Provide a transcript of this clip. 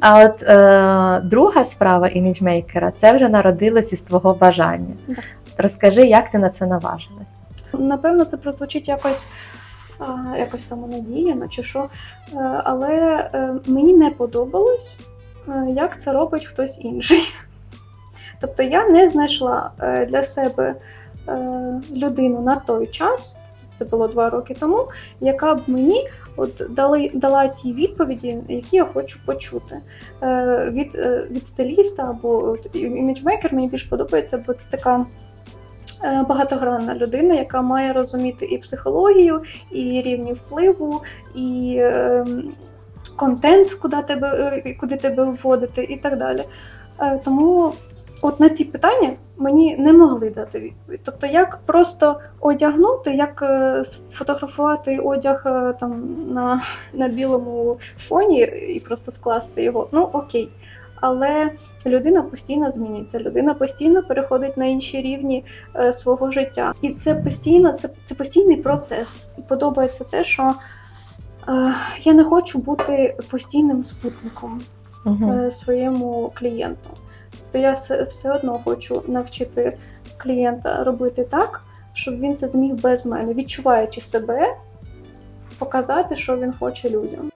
А от е, друга справа іміджмейкера це вже народилось із твого бажання. Так. Розкажи, як ти на це наважилась? Напевно, це прозвучить якось, а, якось самонадіяно чи що. Е, Але е, мені не подобалось, е, як це робить хтось інший. Тобто я не знайшла е, для себе е, людину на той час, це було два роки тому, яка б мені от дали, дала ті відповіді, які я хочу почути. Е, Від, е, від стиліста або іміджмейкер мені більш подобається, бо це така е, багатогранна людина, яка має розуміти і психологію, і рівні впливу, і е, контент, куди тебе, е, куди тебе вводити, і так далі. Е, Тому от на ці питання мені не могли дати відповідь. Тобто, як просто одягнути, як е, сфотографувати одяг е, там на, на білому фоні і просто скласти його, ну окей. Але людина постійно змінюється, людина постійно переходить на інші рівні е, свого життя. І це постійно, це, це постійний процес. І подобається те, що е, я не хочу бути постійним спутником Угу. е, своєму клієнту. То я все одно хочу навчити клієнта робити так, щоб він це зміг без мене, відчуваючи себе, показати, що він хоче людям.